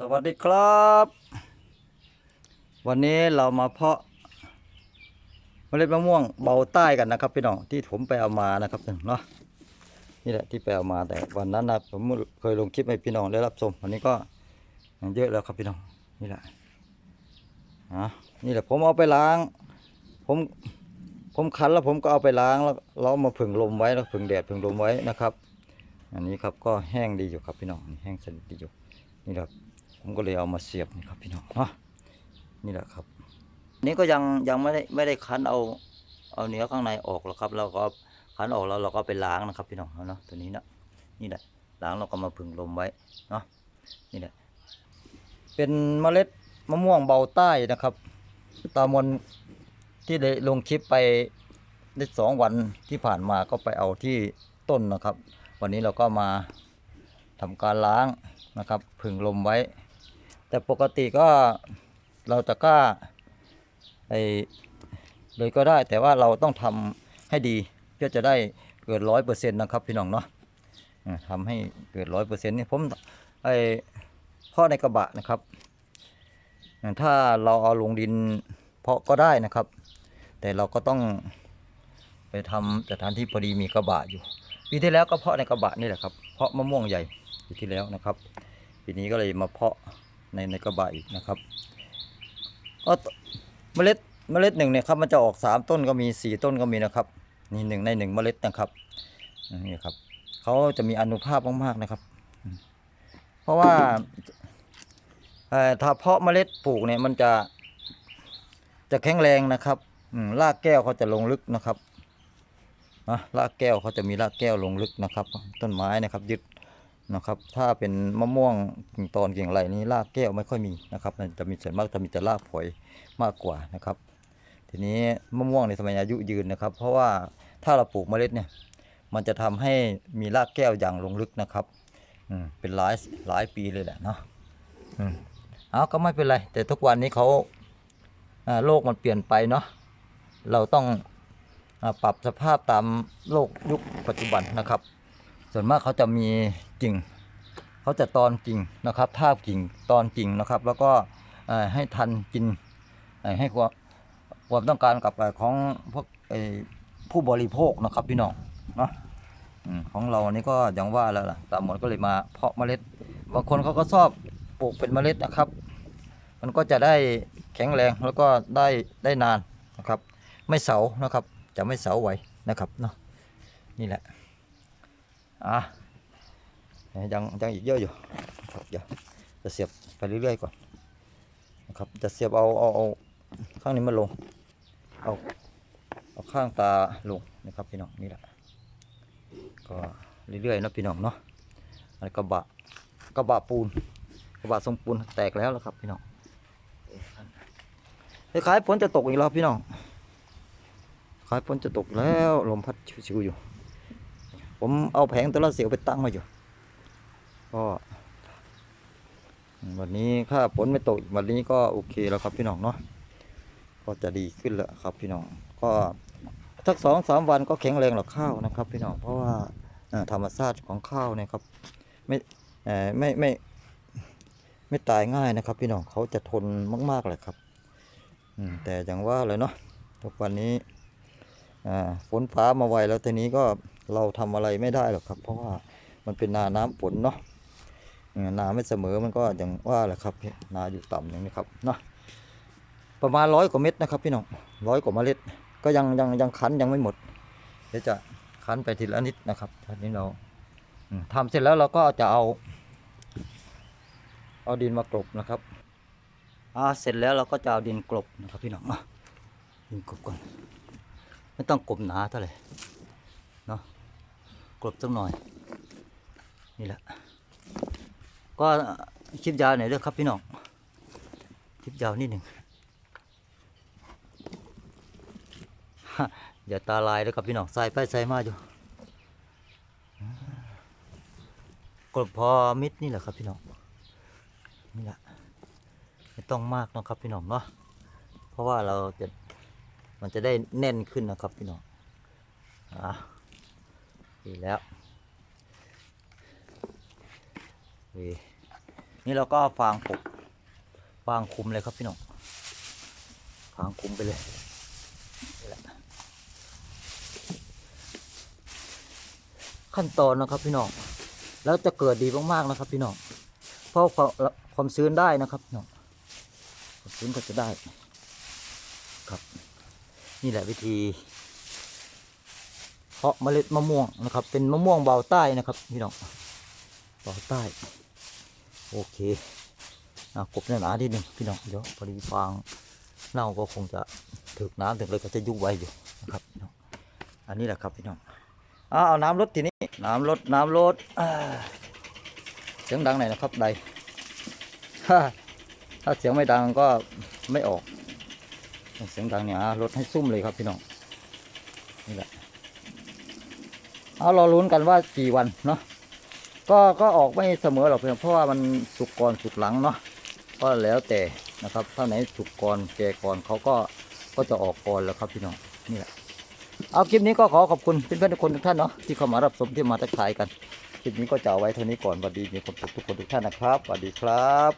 สวัสดีครับ วันนี้เรามาเพาะเมล็ดมะม่วงเบาใต้กันนะครับพี่น้องที่ผมไปเอามานะครับเนาะนี่แหละที่ไปเอามาแต่วันนั้นนะผมเคยลงคลิปให้พี่น้องได้รับชมวันนี้ก็เยอะแล้วครับพี่น้องนี่แหละอะนี่แหละผมเอาไปล้าง ผมผมคั้นแล้วผมก็เอาไปล้างแล้วเรามาผึ่งลมไว้แล้วผึ่งแดดผึ่งลมไว้นะครับ อันนี้ครับก็แห้งดีอยู่ครับพี่น้องแห้งสนิทดีอยู่นี่แหละครับ ผมก็เลยเอามาเสียบนี่ครับพี่น้องเนาะนี่แหละครับ นี่ก็ยังยังไม่ได้ไม่ได้คั้นเอาเอาเนื้อข้างในออกหรอกครับ เราก็คั้นออกแล้วเราก็ไปล้างนะครับพี่น้องเนาะตัวนี้นะนี่แหละล้างเราก็มาผึ่งลมไว้เนาะนี่แหละเป็นเมล็ดมะม่วงเบาใต้นะครับ ตามนที่ได้ลงคลิปไปได้สองวันที่ผ่านมาก็ไปเอาที่ต้นนะครับ วันนี้เราก็มาทำการล้างนะครับผึ่งลมไว้ แต่ปกติก็เราจะกล้าไอเลยก็ได้แต่ว่าเราต้องทำให้ดีเพื่อจะได้เกิดร้อยเปอร์เซ็นต์นะครับพี่น้องเนาะทำให้เกิดร้อยเปอร์เซ็นต์นี่ผมไอเพาะในกระบะนะครับ ถ้าเราเอาลงดินเพาะก็ได้นะครับ แต่เราก็ต้องไปทำสถานที่พอดีมีกระบะอยู่ปีที่แล้วก็เพาะในกระบะนี่แหละครับเพาะมะม่วงใหญ่ปีที่แล้วนะครับปีนี้ก็เลยมาเพาะ ในในกระบะอีกนะครับก็เมล็ดเมล็ดหนึ่งเนี่ยครับมันจะออกสามต้นก็มีสี่ต้นก็มีนะครับ นี่หนึ่งในหนึ่งเมล็ดนะครับนี่ครับเขาจะมีอนุภาพมากๆนะครับ เพราะว่าถ้าเพาะเมล็ดปลูกเนี่ยมันจะจะแข็งแรงนะครับรากแก้วเขาจะลงลึกนะครับนะรากแก้วเขาจะมีรากแก้วลงลึกนะครับ ต้นไม้นะครับ ยึด นะครับ ถ้าเป็นมะม่วงกิ่งตอนกิ่งไรนี้รากแก้วไม่ค่อยมีนะครับมันจะมีส่วนมากจะมีแต่รากฝอยมากกว่านะครับ ทีนี้มะม่วงในสมัยอายุยืนนะครับ เพราะว่าถ้าเราปลูกเมล็ดเนี่ย มันจะทำให้มีรากแก้วอย่างลงลึกนะครับอืมเป็นหลายหลายปีเลยแหละเนาะอืมเอาก็ไม่เป็นไร แต่ทุกวันนี้เขาโลกมันเปลี่ยนไปเนาะเราต้องอปรับสภาพตามโลกยุคปัจจุบันนะครับ ส่วนมากเขาจะมีกิ่ง เขาจะตอนกิ่งนะครับทาบกิ่งตอนกิ่งนะครับ แล้วก็ให้ทันกินให้ความความต้องการกับของพวกผู้บริโภคนะครับพี่น้องเนาะของเรานี่ก็อย่างว่าแล้วล่ะตามหมดก็เลยมาเพาะเมล็ด บางคนเขาก็ชอบปลูกเป็นเมล็ดนะครับ มันก็จะได้แข็งแรงแล้วก็ได้ได้นานนะครับ ไม่เสานะครับ จะไม่เสาไหวนะครับเนาะนี่แหละ อะยังยังอีกเยอะอยู่ครับเดี๋ยวจะเสียบไปเรื่อยๆก่อนนะครับจะเสียบเอาเอาเอาข้างนี้มาลงเอาเอาข้างตาลงนะครับพี่น้องนี่แหละก็เรื่อยๆนะพี่น้องเนาะอันกระบะกระบะปูนกระบะทรงปูนแตกแล้วแล้วครับพี่น้องคล้ายๆฝนจะตกอีกแล้วพี่น้องขายฝนจะตกแล้วลมพัดชิวๆอยู่ ผมเอาแผงโซลาร์เซลล์ไปตั้งไว้อยู่ ก็ วันนี้ถ้าฝนไม่ตกวันนี้ก็โอเคแล้วครับพี่น้องเนาะก็จะดีขึ้นแล้วครับพี่น้อง ก็สักสองสามวันก็แข็งแรงหรอกข้าวนะครับ พี่น้องเพราะว่าธรรมชาติของข้าวเนี่ยครับ ไม่ไม่ไม่ไม่ตายง่ายนะครับ พี่น้องเขาจะทนมาก ๆเลยครับอืแต่อย่างว่าเลยเนาะทุกวันนี้อฝนฟ้ามาไวแล้วทีนี้ก็ เราทำอะไรไม่ได้หรอกครับ เพราะว่ามันเป็นนาน้ำฝนเนาะนาไม่เสมอมันก็อย่างว่าแหละครับ นาอยู่ต่ำอย่างนี้ครับเนาะประมาณร้อยกว่าเม็ดนะครับพี่น้องร้อยกว่าเมล็ด ก็ยังยังยังคั้นยังไม่หมด เดี๋ยวจะคั้นไปทีละนิดนะครับทีนี้เราอืมทำเสร็จแล้วเราก็จะเอา เอาดินมากลบนะครับอ่าเสร็จแล้วเราก็จะเอาดินกลบนะครับพี่น้องดินกลบก่อน ไม่ต้องกลบหนาเท่าไหร่ กลบสักหน่อย นี่แหละ ก็คลิปยาวหน่อยด้อครับพี่น้อง คลิปยาวนิดหนึ่งอย่าตาลายด้อครับพี่น้องใส่ไปใส่มาอยู่กลบพอมิดนี่แหละครับพี่น้อง นี่แหละไม่ต้องมากนะครับพี่น้องเนาะ เพราะว่าเราจะมันจะได้แน่นขึ้นนะครับพี่น้องอะ ดีแล้วดีนี่เราก็ฟางปกฟางคุมเลยครับพี่น้องฟางคุมไปเลยนี่แหละขั้นตอนนะครับพี่น้องแล้วจะเกิดดีมากๆนะครับพี่น้องเพราะความความชื้นได้นะครับพี่น้องความชื้นก็จะได้ครับ นี่แหละวิธี เพาะเมล็ดมะม่วงนะครับ เป็นมะม่วงเบาใต้นะครับพี่น้องเบาใต้ โอเคอะกบหนาๆทีหนึ่งพี่น้องเดี๋ยวพอดีฟางเน่าก็คงจะถึกน้ำถึงเลยก็จะยุบไว้อยู่นะครับพี่น้องอันนี้แหละครับพี่น้องอะเอาน้ำลดทีนี้น้ำลดน้ำลดเสียงดังหน่อยนะครับใดถ้าถ้าเสียงไม่ดังก็ไม่ออก เสียงดังเนี่ยอะลดให้ซุ่มเลยครับพี่น้องนี่แหละ เอาเราลุ้นกันว่ากี่วันเนาะก็ก็ออกไม่เสมอหรอกเพียงเพราะว่ามันสุกก่อนสุกหลังเนาะก็แล้วแต่นะครับถ้าไหนสุกก่อนแก่ก่อนเขาก็ก็จะออกก่อนแล้วครับพี่น้องนี่แหละเอาคลิปนี้ก็ขอขอบคุณเพื่อนๆทุกคนทุกท่านเนาะที่เข้ามารับชมที่มาทักทายกันคลิปนี้ก็จะเอาไว้เท่านี้ก่อนสวัสดีมีความสุขทุกคนทุกท่านนะครับสวัสดีครับ